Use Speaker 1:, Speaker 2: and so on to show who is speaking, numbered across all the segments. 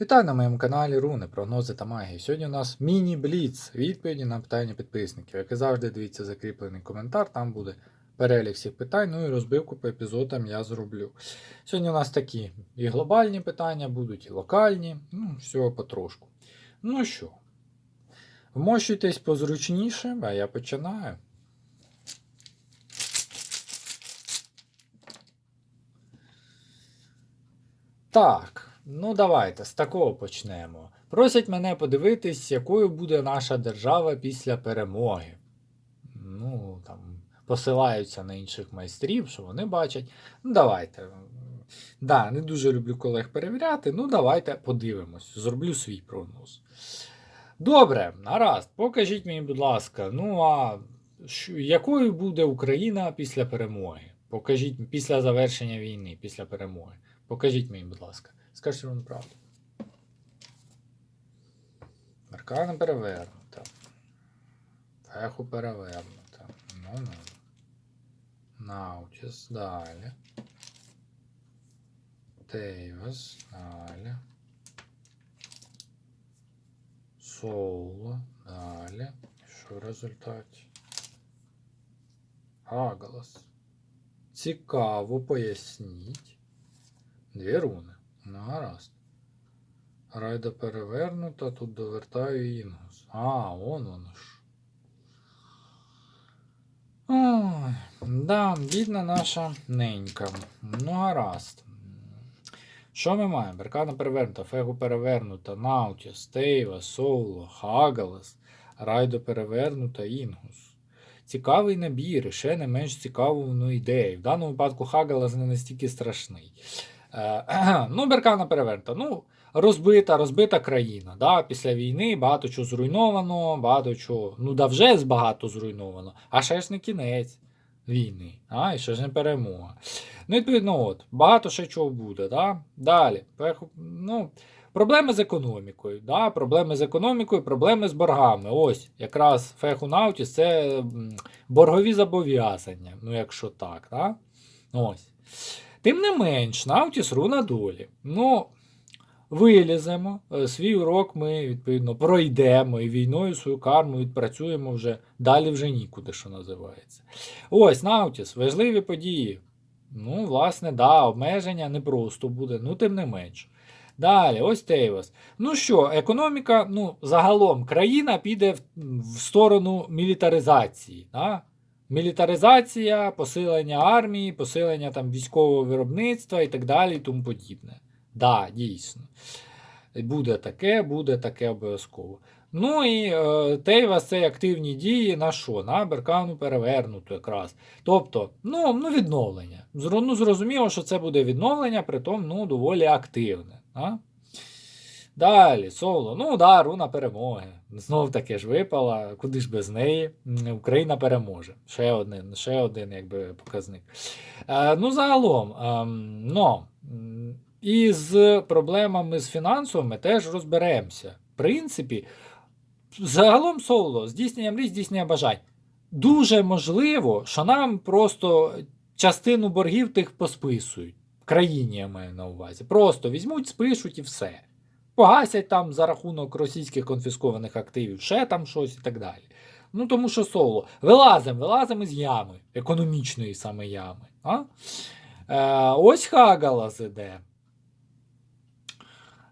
Speaker 1: Вітаю на моєму каналі Руни, прогнози та магії. Сьогодні у нас міні-бліц, відповіді на питання підписників. Як і завжди, дивіться закріплений коментар, там буде перелік всіх питань, ну і розбивку по епізодам я зроблю. Сьогодні у нас такі і глобальні питання будуть, і локальні, ну, всього потрошку. Ну що, вмощуйтесь позручніше, а я починаю. Так, ну давайте з такого почнемо. Просять мене подивитись, якою буде наша держава після перемоги. Ну, там, посилаються на інших майстрів, що вони бачать. Ну, давайте. Да, не дуже люблю колег перевіряти. Ну, давайте подивимось. Зроблю свій прогноз. Добре, гаразд. Покажіть мені, будь ласка, ну а якою буде Україна після перемоги? Покажіть після завершення війни, після перемоги. Покажіть мені, будь ласка. Скажіть вам правду. Аркана перевернута. Феху перевернута. Ну ну. Наутіс далі. Тейвас далі. Соло далі. Що в результаті? Агалас. Цікаво, поясніть. Дві руни. Ну, гаразд. Райда перевернута, тут довертаю інгус. А, он воно ж. Ой, да, бідна наша ненька. Ну, гаразд. Що ми маємо? Беркана перевернута, Фегу перевернута, Наутіс, Тейва, Соло, Хагалас, Райдо перевернута, Інгус. Цікавий набір, і ще не менш цікаву ну, ідею. В даному випадку Хагалас не настільки страшний. Е, ну, Беркана перевернута. Ну, розбита, розбита країна. Да? Після війни багато чого зруйновано, багато чого. Ну, да вже багато зруйновано, а ще ж не кінець війни, а і ще ж не перемога. Ну, відповідно, от, багато ще чого буде. Да? Далі. Ну, проблеми з економікою. Да? Проблеми з економікою, проблеми з боргами. Ось, якраз Феху Наутіс це боргові зобов'язання. Ну, якщо так. Да? Ось. Тим не менш, Наутіс руна долі. Ну, виліземо, е, свій урок ми, відповідно, пройдемо і війною свою карму відпрацюємо вже далі вже нікуди, що називається. Ось, Наутіс, важливі події. Ну, власне, да, обмеження не просто буде, ну тим не менш. Далі, ось Тейвас. Ну що, економіка, ну, загалом, країна піде в, в сторону мілітаризації. Да? Мілітаризація, посилення армії, посилення там, військового виробництва і так далі, і тому подібне. Да, дійсно. Буде таке, буде таке обов'язково. Ну і е, Тейвас це активні дії на що? На Беркану перевернуту якраз. Тобто, ну, ну відновлення. Ну, зрозуміло, що це буде відновлення, притом ну, доволі активне. А? Далі, соло. Ну, да, руна перемоги. Знов таки ж випала, куди ж без неї. Україна переможе. Ще один, ще один якби, показник. Е, ну, загалом, ем, но, і з проблемами з фінансовими теж розберемося. В принципі, загалом соло, здійснення мрій, здійснення бажань. Дуже можливо, що нам просто частину боргів тих посписують. В країні я маю на увазі. Просто візьмуть, спишуть і все. Погасять там за рахунок російських конфіскованих активів, ще там щось і так далі. Ну тому що соло. Вилазимо, вилазимо із ями, економічної саме ями. А? Е, ось Хагалас іде.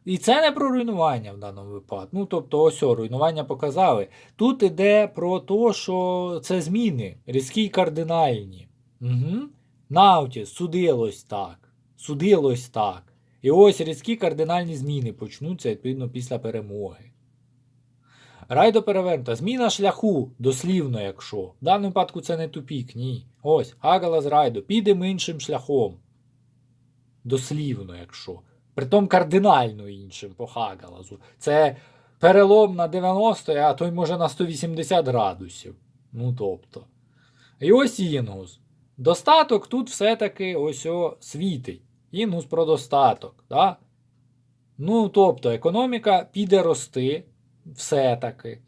Speaker 1: І це не про руйнування в даному випадку. Ну, тобто, ось о, руйнування показали. Тут іде про те, що це зміни, різкі й кардинальні. Угу. Наутіс, судилось так. Судилось так. І ось різкі кардинальні зміни почнуться відповідно після перемоги. Райдо перевернута. Зміна шляху, дослівно, якщо. В даному випадку це не тупік, ні. Ось, Агалас Райдо, підемо іншим шляхом. Дослівно, якщо. Притом кардинально іншим по Хагалазу. Це перелом на 90, а то й може на 180 градусів. Ну тобто. І ось Інгус. Достаток тут все-таки ось о світить. Інгус про достаток. Да? Ну, тобто, економіка піде рости все-таки.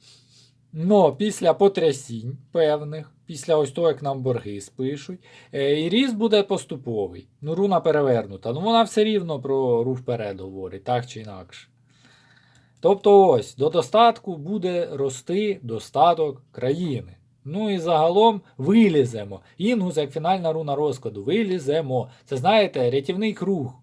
Speaker 1: Но після потрясінь певних, після ось того, як нам борги спишуть, е, і ріст буде поступовий. Ну, руна перевернута. Ну, вона все рівно про рух вперед говорить, так чи інакше. Тобто, ось до достатку буде рости достаток країни. Ну і загалом виліземо. Інгус, як фінальна руна розкладу, виліземо. Це знаєте, рятівний круг.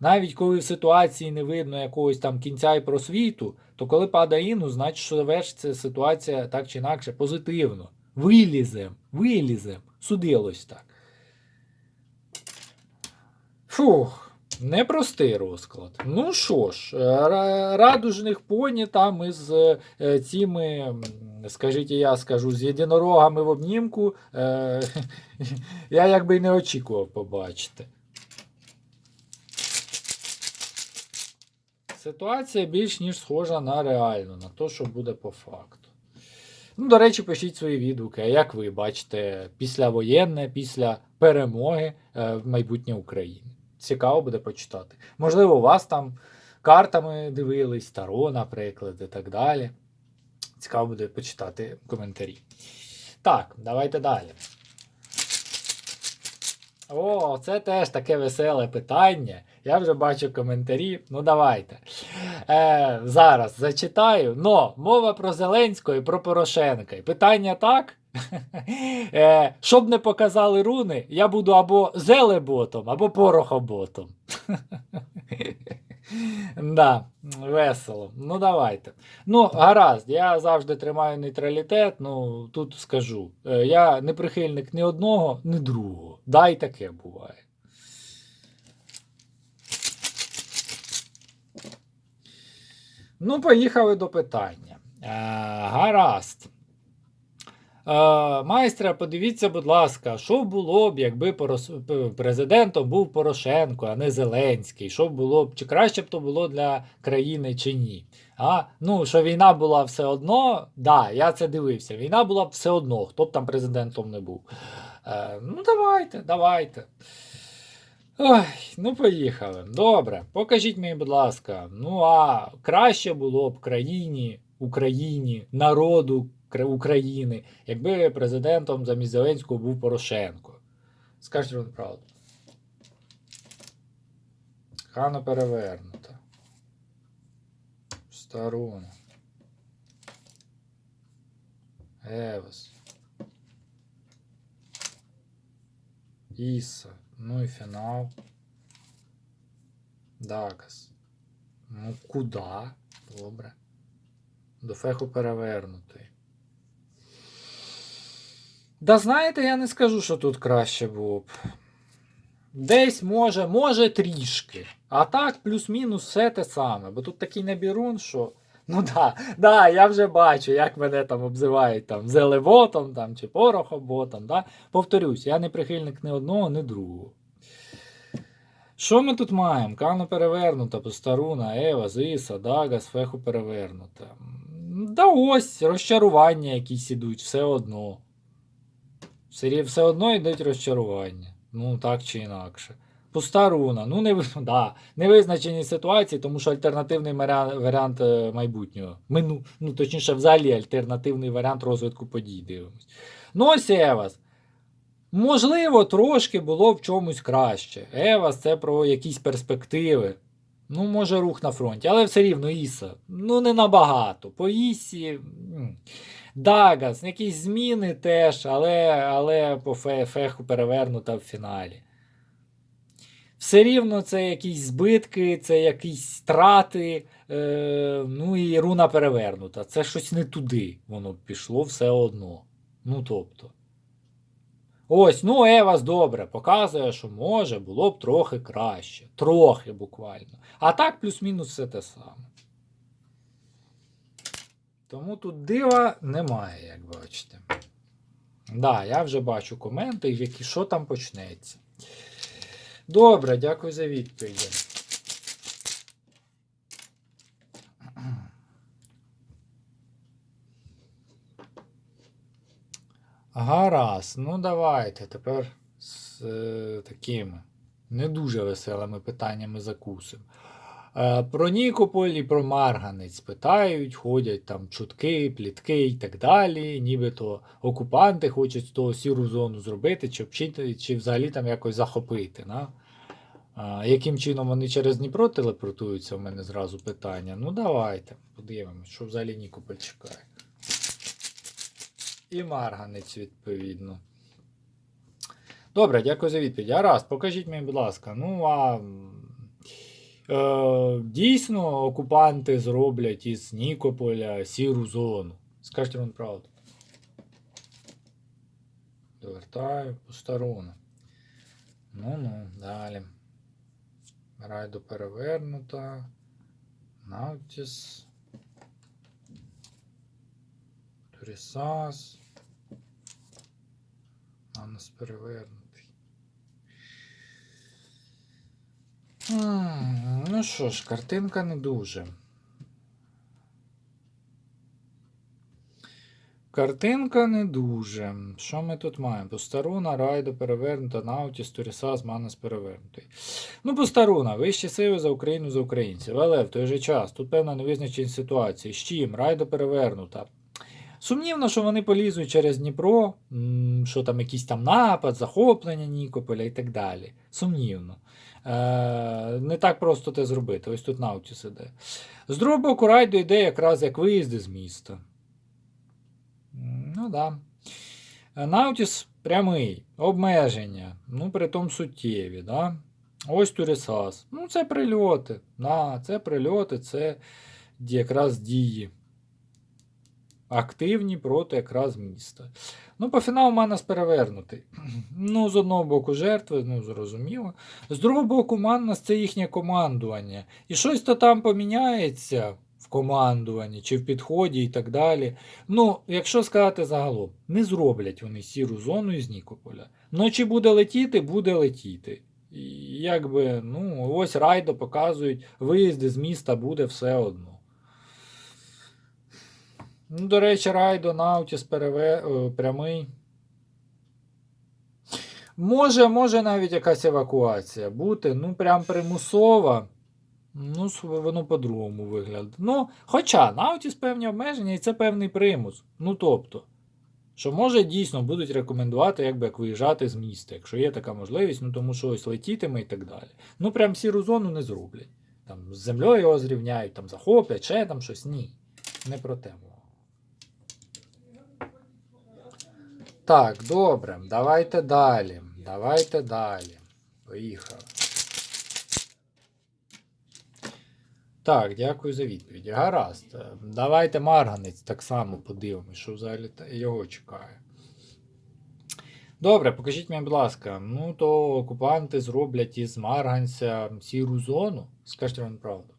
Speaker 1: Навіть коли в ситуації не видно якогось там кінця і просвіту, то коли падає інгус, значить, що завершиться ситуація так чи інакше позитивно. Вилізем, вилізем. Судилось так. Фух, непростий розклад. Ну що ж, радужних поні там із е, цими, скажіть, я скажу, з єдинорогами в обнімку, е, я якби й не очікував побачити. Ситуація більш ніж схожа на реальну, на те, що буде по факту. Ну, до речі, пишіть свої відгуки, а як ви бачите післявоєнне, після перемоги е, в майбутнє України. Цікаво буде почитати. Можливо, у вас там картами дивились, Таро, наприклад, і так далі. Цікаво буде почитати коментарі. Так, давайте далі. О, це теж таке веселе питання. Я вже бачу коментарі. Ну, давайте. Е, зараз зачитаю. Но мова про Зеленського і про Порошенка. І питання так. Е, щоб не показали руни, я буду або зелеботом, або порохоботом. Да, весело. Ну, давайте. Ну, гаразд, я завжди тримаю нейтралітет. Ну, тут скажу. Е, Я не прихильник ні одного, ні другого. Да, і таке буває. Ну, поїхали до питання. Е, гаразд. Е, майстре, подивіться, будь ласка, що було б, якби порос- президентом був Порошенко, а не Зеленський? Що було б, чи краще б то було для країни, чи ні? А? Ну, що війна була все одно, да, я це дивився. Війна була б все одно, хто б там президентом не був. Е, ну, давайте, давайте. Ой, ну поїхали. Добре, покажіть мені, будь ласка. Ну а краще було б країні, Україні, народу України, якби президентом замість Зеленського був Порошенко. Скажіть вам правду. Хана перевернута. Старуна. Евес. Іса. Ну і фінал. Дагас. Ну, куда? Добре. До феху перевернутий. Да знаєте, я не скажу, що тут краще було б. Десь може, може трішки. А так, плюс-мінус все те саме. Бо тут такий набірун, що. Ну да, да, я вже бачу, як мене там обзивають там зелеботом там, чи порохоботом. Да? Повторюсь, я не прихильник ні одного, ні другого. Що ми тут маємо? Кану перевернута, Постаруна, Ева, Зиса, Дагас, Феху перевернута. Да ось, розчарування якісь ідуть, все одно. Все, одно йдуть розчарування. Ну, так чи інакше. Пуста руна. Ну, не, да, невизначені ситуації, тому що альтернативний варіант е, майбутнього. Мину, ну, точніше, взагалі альтернативний варіант розвитку подій дивимось. Ну, ось Евас. Можливо, трошки було в чомусь краще. Евас це про якісь перспективи. Ну, може, рух на фронті, але все рівно Іса. Ну, не набагато. По Ісі. Дагас, якісь зміни теж, але, але по феху перевернута в фіналі. Все рівно це якісь збитки, це якісь страти, е, ну і руна перевернута. Це щось не туди воно пішло все одно. Ну тобто. Ось, ну Евас добре, показує, що може було б трохи краще. Трохи буквально. А так, плюс-мінус все те саме. Тому тут дива немає, як бачите. Да, я вже бачу коменти, які що там почнеться. Добре, дякую за відповіді. Гаразд, ну давайте тепер з е, такими не дуже веселими питаннями закусимо. Е, про Нікополь і про Марганець питають, ходять там чутки, плітки і так далі. Нібито окупанти хочуть з того сіру зону зробити, чи, вчити, чи взагалі там якось захопити. На? А, яким чином вони через Дніпро телепортуються, у мене зразу питання. Ну, давайте, подивимось, що взагалі Нікополь чекає. І Марганець, відповідно. Добре, дякую за відповідь. Гаразд, покажіть мені, будь ласка. Ну, а. Е, дійсно, окупанти зроблять із Нікополя сіру зону. Скажіть вам правду. Довертаю посторонно. Ну-ну, далі. Райду перевернута. Наутіс. Турісас. Анус перевернутий. М, Ну що ж, картинка не дуже. Картинка не дуже. Що ми тут маємо? Постаруна, Райдо перевернута, Наутіс, Турісас, Манас перевернутий. Ну, Постаруна, вищі сили за Україну за українців. Але в той же час тут певна невизначеність ситуації. З чим? Райдо перевернута. Сумнівно, що вони полізуть через Дніпро, що там якийсь там напад, захоплення Нікополя і так далі. Сумнівно. Е, не так просто це зробити. Ось тут Наутіс іде. З другого боку, Райдо йде якраз як виїзди з міста. Ну да. Наутіс прямий, обмеження, ну при тому суттєві. Да? Ось Турісас. Ну, це прильоти. Да, це прильоти, це якраз дії. Активні проти якраз міста. Ну, по фіналу Манас перевернутий. Ну, з одного боку, жертви, ну, зрозуміло. З другого боку, Маннас це їхнє командування. І щось то там поміняється в командуванні чи в підході і так далі. Ну, якщо сказати загалом, не зроблять вони сіру зону із Нікополя. Ну, чи буде летіти, буде летіти. І якби, ну, ось райдо показують, виїзди з міста буде все одно. Ну, до речі, райдо Наутіс переве... е, прямий. Може, може навіть якась евакуація бути, ну прям примусова. Ну, воно по-другому виглядає. Ну, хоча Наутіс певні обмеження і це певний примус. Ну тобто, що може дійсно будуть рекомендувати, якби як виїжджати з міста, якщо є така можливість, ну тому що ось летітиме і так далі. Ну, прям сіру зону не зроблять. Там з землею його зрівняють, там захоплять, ще там щось. Ні. Не про те мова. Так, добре, давайте далі. Давайте далі. Поїхали. Так, дякую за відповідь. Гаразд. Давайте Марганець так само подивимось, що взагалі його чекає. Добре, покажіть мені, будь ласка, ну то окупанти зроблять із Марганця сіру зону. Скажіть вам правду.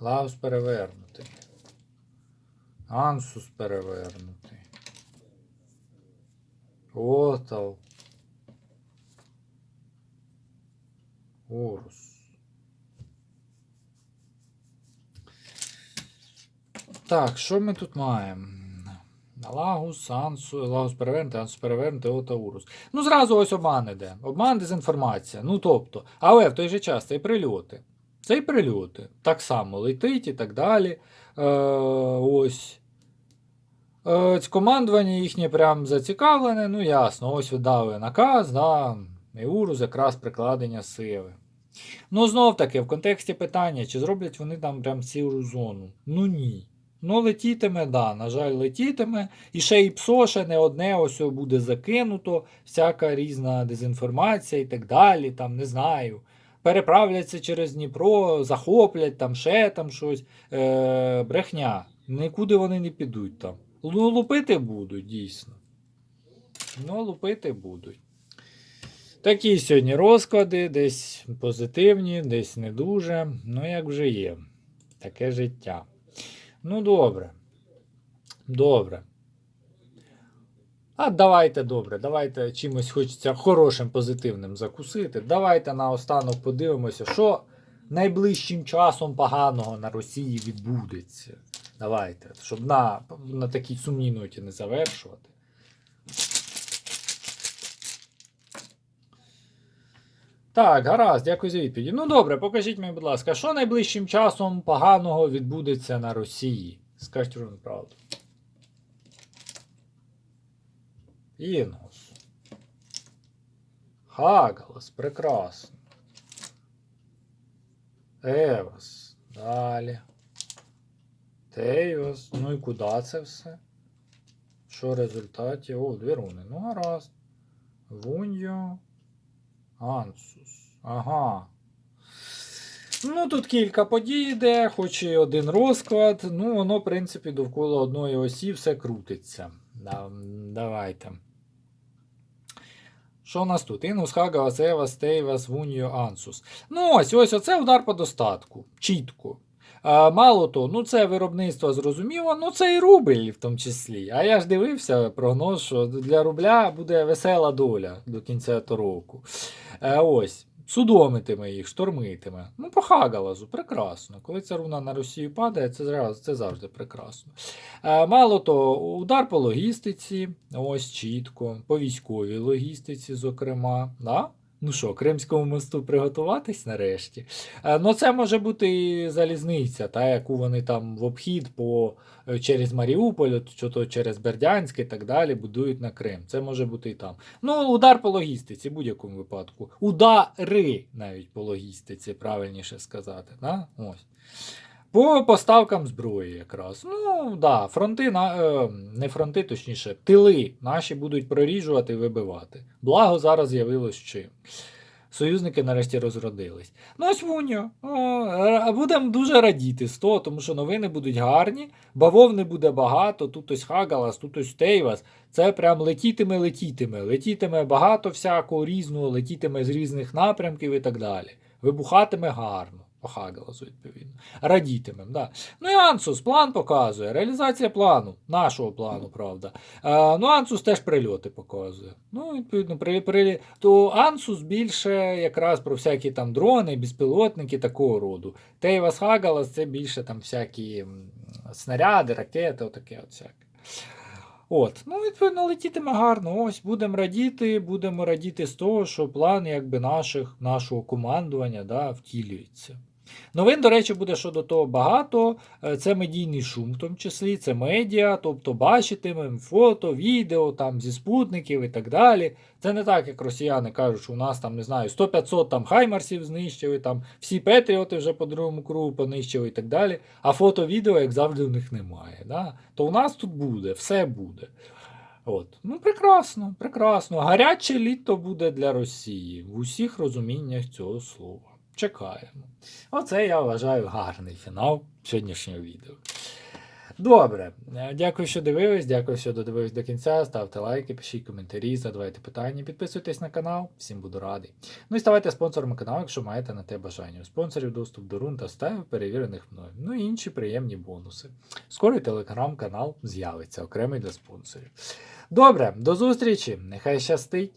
Speaker 1: Лаус перевернутий. Ансус перевернутий. Отал. Орус. Так, що ми тут маємо? Лагус, Ансу, Лагус перевернутий, Ансус перевернутий, Ота Урус. Ну, зразу ось обман іде. Обман, дезінформація. Ну, тобто, але в той же час це і прильоти. Це і прильоти. Так само летить і так далі. Е, ось. Е, командування їхнє прям зацікавлене, ну ясно, ось видали наказ, да, і урус якраз прикладення сили. Ну, знов таки, в контексті питання, чи зроблять вони там прям сіру зону? Ну ні. Ну, летітиме, да, на жаль, летітиме. І ще і ПСО ще не одне ось буде закинуто, всяка різна дезінформація і так далі, там, не знаю. Переправляться через Дніпро, захоплять там ще там щось. Е, брехня. Нікуди вони не підуть там. Ну, лупити будуть, дійсно. Ну, лупити будуть. Такі сьогодні розклади, десь позитивні, десь не дуже. Ну, як вже є. Таке життя. Ну, добре. Добре. А давайте добре, давайте чимось хочеться хорошим, позитивним закусити. Давайте наостанок подивимося, що найближчим часом поганого на Росії відбудеться. Давайте, щоб на, на такій сумній ноті не завершувати. Так, гаразд, дякую за відповіді. Ну добре, покажіть мені, будь ласка, що найближчим часом поганого відбудеться на Росії? Скажіть вам правду. Інгус. Хагалас, прекрасно. Евас. Далі. Тейвас. Ну і куди це все? Що результаті? О, дві руни. Ну, гаразд. Вуньо. Ансус. Ага. Ну, тут кілька подій йде, хоч і один розклад. Ну, воно, в принципі, довкола одної осі все крутиться. Да, давайте. Що у нас тут? Інус, Хагавас, Евас, стейвас, вуніо, Ансус. Ну, ось, ось оце удар по достатку. Чітко. А, мало того, ну це виробництво зрозуміло, ну це і рубль в тому числі. А я ж дивився прогноз, що для рубля буде весела доля до кінця того року. Е, ось. Судомитиме їх, штормитиме. Ну, по Хагалазу, прекрасно. Коли ця руна на Росію падає, це, це завжди прекрасно. Е, мало того, удар по логістиці, ось чітко, по військовій логістиці, зокрема. Да? Ну що, Кримському мосту приготуватись нарешті. Е, ну, це може бути і залізниця, та, яку вони там в обхід по, е, через Маріуполь, чи то через Бердянськ і так далі будують на Крим. Це може бути і там. Ну, удар по логістиці, в будь-якому випадку. Удари навіть по логістиці, правильніше сказати. Да? Ось. По поставкам зброї якраз. Ну, да, фронти, на, е, не фронти, точніше, тили наші будуть проріжувати і вибивати. Благо зараз з'явилось чим. Союзники нарешті розродились. Ну, ось Вуньо. Будемо дуже радіти з того, тому що новини будуть гарні, бавовни буде багато, тут ось Хагалас, тут ось Тейвас. Це прям летітиме, летітиме. Летітиме багато всякого різного, летітиме з різних напрямків і так далі. Вибухатиме гарно. По відповідно. Радітимем, да. Ну і Ансус план показує. Реалізація плану, нашого плану, правда. Е, ну, Ансус теж прильоти показує. Ну, відповідно, при, при, то Ансус більше якраз про всякі там дрони, безпілотники такого роду. Тейвас Хагалас це більше там всякі снаряди, ракети, отаке от. От, ну, відповідно, летітиме гарно. Ось будемо радіти, будемо радіти з того, що план якби наших, нашого командування да, втілюється. Новин, до речі, буде щодо того багато. Е, Це медійний шум, в тому числі, це медіа, тобто бачитимемо фото, відео там зі спутників і так далі. Це не так, як росіяни кажуть, що у нас там, не знаю, 100-500 там хаймарсів знищили, там всі Петріоти вже по другому кругу понищили і так далі. А фото, відео, як завжди, в них немає. Да? То у нас тут буде, все буде. От. Ну, прекрасно, прекрасно. Гаряче літо буде для Росії в усіх розуміннях цього слова. Чекаємо. Оце я вважаю гарний фінал сьогоднішнього відео. Добре, Е, дякую, що дивились. Дякую, що додивились до кінця. Ставте лайки, пишіть коментарі, задавайте питання, підписуйтесь на канал, всім буду радий. Ну і ставайте спонсорами каналу, якщо маєте на те бажання. У спонсорів доступ до рун та став перевірених мною. Ну і інші приємні бонуси. Скоро телеграм-канал з'явиться окремий для спонсорів. Добре, до зустрічі! Нехай щастить!